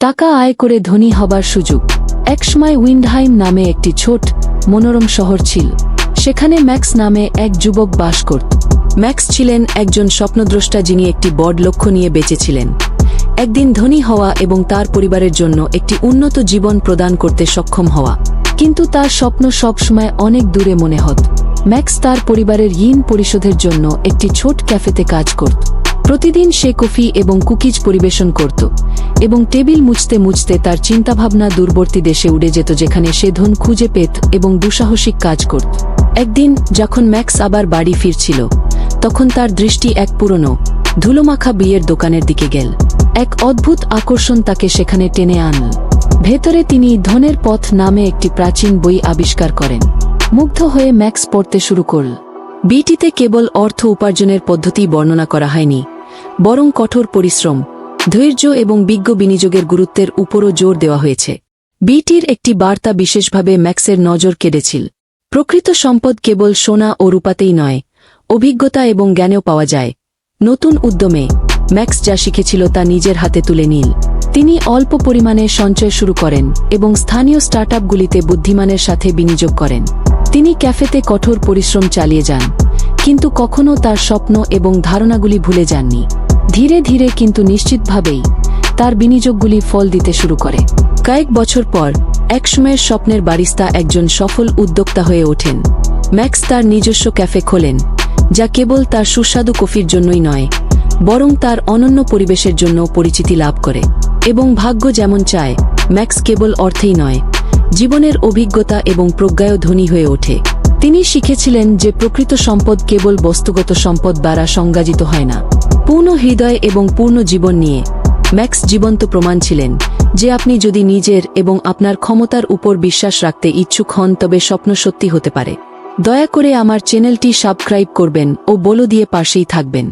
টাকা আয় করে ধনী হবার সুযোগ। একসময় উইন্ডহাইম নামে একটি ছোট, মনোরম শহর ছিল। সেখানে ম্যাক্স নামে এক যুবক বাস করত। ম্যাক্স ছিলেন একজন স্বপ্নদ্রষ্টা যিনি একটি বড় লক্ষ্য নিয়ে বেঁচেছিলেন। একদিন ধনী হওয়া এবং তার পরিবারের জন্য একটি উন্নত জীবন প্রদান করতে সক্ষম হওয়া। কিন্তু তার স্বপ্ন সবসময় অনেক দূরে মনে হত। ম্যাক্স তার পরিবারের ঋণ পরিশোধের জন্য একটি ছোট ক্যাফেতে কাজ করত। প্রতিদিন সে কফি এবং কুকিজ পরিবেশন করত। এবং টেবিল মুছতে মুছতে তার চিন্তাভাবনা দূরবর্তী দেশে উড়ে যেত যেখানে সে ধন খুঁজে পেত এবং দুঃসাহসিক কাজ করত। একদিন যখন ম্যাক্স আবার বাড়ি ফিরছিল, তখন তার দৃষ্টি এক পুরনো, ধুলোমাখা বিয়ের দোকানের দিকে গেল। এক অদ্ভুত আকর্ষণ তাকে সেখানে টেনে আনল। ভেতরে তিনি ধনের পথ নামে একটি প্রাচীন বই আবিষ্কার করেন। মুগ্ধ হয়ে ম্যাক্স পড়তে শুরু করল। বিটিতে কেবল অর্থ উপার্জনের পদ্ধতি বর্ণনা করা হয়নি, বরং কঠোর পরিশ্রম ধৈর্য এবং বিজ্ঞ বিনিয়োগের গুরুত্বের উপরও জোর দেওয়া হয়েছে। বিটির একটি বার্তা বিশেষভাবে ম্যাক্সের নজর কেড়েছিল। প্রকৃত সম্পদ কেবল সোনা ও রূপাতেই নয়, অভিজ্ঞতা এবং জ্ঞানেও পাওয়া যায়। নতুন উদ্যমে ম্যাক্স যা শিখেছিল তা নিজের হাতে তুলে নিল। তিনি অল্প পরিমাণে সঞ্চয় শুরু করেন এবং স্থানীয় স্টার্টআপগুলিতে বুদ্ধিমানের সাথে বিনিয়োগ করেন। তিনি ক্যাফেতে কঠোর পরিশ্রম চালিয়ে যান, কিন্তু কখনও তার স্বপ্ন এবং ধারণাগুলি ভুলে যাননি। ধীরে ধীরে কিন্তু নিশ্চিতভাবেই তার বিনিয়োগগুলি ফল দিতে শুরু করে। কয়েক বছর পর, একসময়ের স্বপ্নের বারিস্তা একজন সফল উদ্যোক্তা হয়ে ওঠেন। ম্যাক্স তার নিজস্ব ক্যাফে খোলেন, যা কেবল তার সুস্বাদু কফির জন্যই নয়, বরং তার অনন্য পরিবেশের জন্য পরিচিতি লাভ করে। এবং ভাগ্য যেমন চায়, ম্যাক্স কেবল অর্থেই নয়, জীবনের অভিজ্ঞতা এবং প্রজ্ঞায়ও ধনী হয়ে ওঠে। তিনি শিখেছিলেন যে প্রকৃত সম্পদ কেবল বস্তুগত সম্পদ দ্বারা সংজ্ঞাজিত হয় না। পূর্ণ হৃদয় এবং পূর্ণ জীবন নিয়ে ম্যাক্স জীবন্ত প্রমাণ ছিলেন যে আপনি যদি নিজের এবং আপনার ক্ষমতার উপর বিশ্বাস রাখতে ইচ্ছুক হন তবে স্বপ্ন সত্যি হতে পারে। দয়া করে আমার চ্যানেলটি সাবস্ক্রাইব করবেন ও বলো দিয়ে পাশেই থাকবেন।